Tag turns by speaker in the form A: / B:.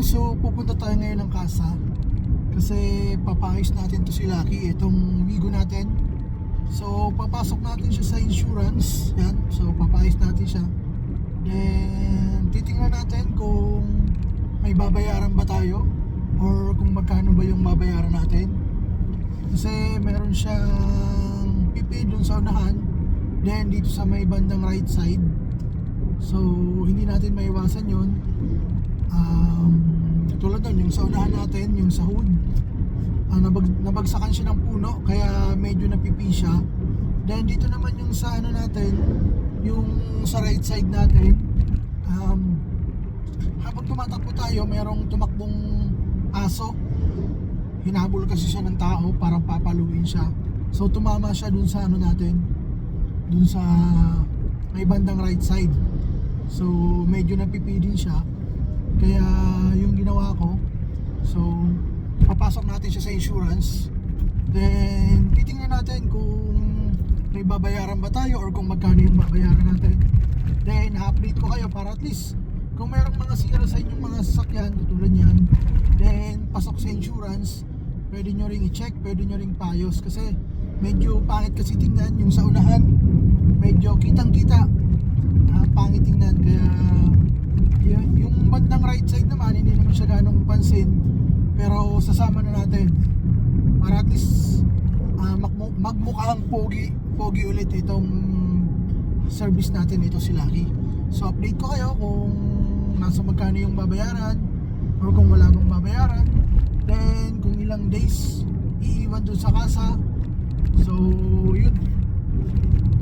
A: so pupunta tayo ngayon ng kasa kasi papayos natin to si Lucky itong Wigo natin. So papasok natin siya sa insurance. Yan so papayos natin siya. Then titingnan natin kung may babayaran ba tayo or kung magkano ba yung babayaran natin. Kasi meron siyang pipi dun sa unahan then dito sa may bandang right side. So hindi natin maiwasan yon um, tulad nun yung sa unahan natin yung sa hood. Ah, nabag, nabagsakan siya ng puno kaya medyo napipi siya. Then dito naman yung sa ano natin yung sa right side natin um, habang tumatakbo tayo merong tumakbong aso. Hinabol kasi siya ng tao para papaluin siya. So tumama siya dun sa ano natin dun sa may bandang right side. So medyo napipidin siya kaya yung ginawa ko so papasok natin siya sa insurance. Then titingnan natin kung may babayaran ba tayo or kung magkano yung babayaran natin. Then update ko kayo para at least kung merong mga sira sa inyong mga sasakyan tulad yan then pasok sa insurance. Pwede nyo ring i-check pwede nyo ring payos kasi medyo pangit kasi tingnan yung sa unahan medyo kitang kita ah, pangit tingnan kaya yun, yung bandang right side naman hindi naman siya pansin pero sasama na natin. Para at least ah, magmu- magmukhang pogi pogi ulit itong service natin ito si Lucky. So update ko kayo kung nasa magkano yung babayaran or kung wala bang babayaran. Then kung ilang days iiwan dun sa kasa. So yun